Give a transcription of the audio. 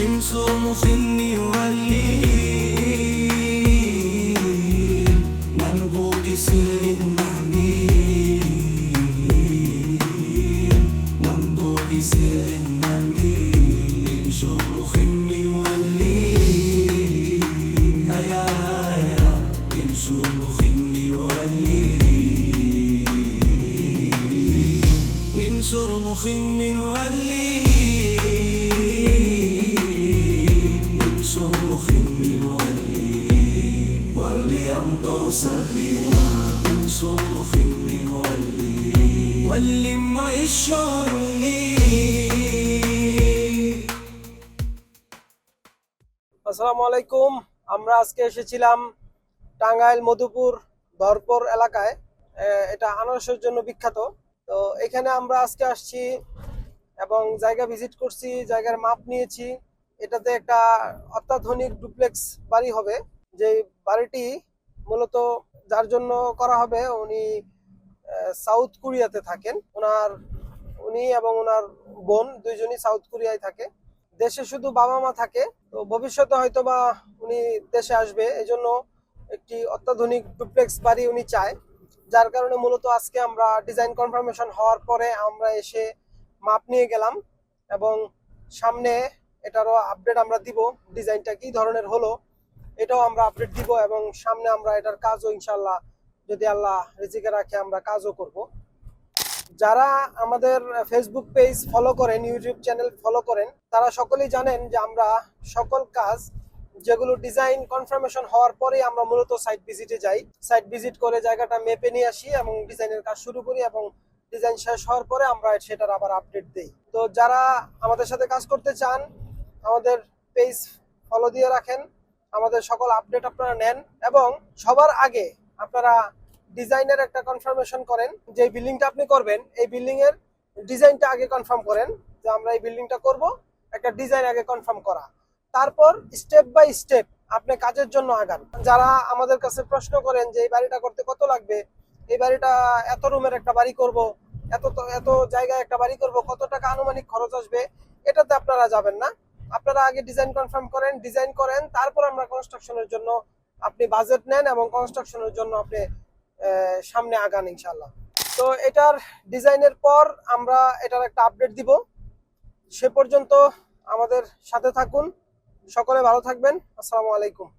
تنسوا مسني ولي نرجو بسن معميل نرجو بسن معميل شغل خمي تنسوا من ولي وليمضوا سري من صنف من ولي ولم الشرني আসসালামু আলাইকুম আমরা আজকে এসেছিলাম টাঙ্গাইল মধুপুর ধরপর এলাকায় আহ, এটা আনারসের জন্য বিখ্যাত তো এখানে আমরা আজকে আসছি এবং জায়গা ভিজিট করছি জায়গার মাপ নিয়েছি এটাতে একটা অত্যাধুনিক ডুপ্লেক্স বাড়ি হবে যে বাড়িটি মূলত যার জন্য করা হবে, উনি সাউথ কোরিয়াতে থাকেন। ওনার, উনি এবং ওনার বোন দুইজনই সাউথ কোরিয়ায় থাকে। দেশে শুধু বাবা মা থাকে, তো ভবিষ্যতে হয়তো বা উনি দেশে আসবে। এই জন্য একটি অত্যাধুনিক ডুপ্লেক্স বাড়ি উনি চায়, যার কারণে মূলত আজকে আমরা ডিজাইন কনফার্মেশন হওয়ার পরে আমরা এসে মাপ নিয়ে গেলাম এবং সামনে এটারও আপডেট আমরা দিব ডিজাইনটা কি ধরনের হলো। এটাও আমরা আপডেট দিব এবং সামনে আমরা এটার কাজও ইনশাল্লাহ যদি আল্লাহ রিজিকে রাখে আমরা কাজও করব। যারা আমাদের ফেসবুক পেজ ফলো করেন ইউটিউব চ্যানেল ফলো করেন, তারা সকলেই জানেন যে আমরা সকল কাজ যেগুলো ডিজাইন কনফার্মেশন হওয়ার পরেই আমরা মূলত সাইট ভিজিটে যাই। সাইট ভিজিট করে জায়গাটা মেপে নিয়ে আসি এবং ডিজাইনের কাজ শুরু করি এবং ডিজাইন শেষ হওয়ার পরে আমরা সেটার আবার আপডেট দিই। তো যারা আমাদের সাথে কাজ করতে চান, আমাদের পেজ ফলো দিয়ে রাখেন। আমাদের সকল আপডেট আপনারা নেন এবং সবার আগে আপনারা ডিজাইনের একটা কনফার্মেশন করেন যে বিল্ডিংটা আপনি করবেন, এই বিল্ডিং এর ডিজাইনটা আগে কনফার্ম করেন যে আমরা এই বিল্ডিংটা করব, একটা ডিজাইন আগে কনফার্ম করা। তারপর স্টেপ বাই স্টেপ আপনি কাজের জন্য আগান। যারা আমাদের কাছে প্রশ্ন করেন যে এই বাড়িটা করতে কত লাগবে, এই বাড়িটা এত রুমের একটা বাড়ি করব, এত এত জায়গায় একটা বাড়ি করব, কত টাকা আনুমানিক খরচ আসবে, এটাতে আপনারা যাবেন না। আপনারা আগে ডিজাইন কনফার্ম করেন ডিজাইন করেন, তারপর আমরা কনস্ট্রাকশনের জন্য আপনি বাজেট নেন এবং কনস্ট্রাকশনের জন্য আপনি সামনে আগান ইনশাল্লাহ তো এটার ডিজাইনের পর আমরা এটার একটা আপডেট দিব। সে পর্যন্ত আমাদের সাথে থাকুন। সকলে ভালো থাকবেন। আসসালামু আলাইকুম।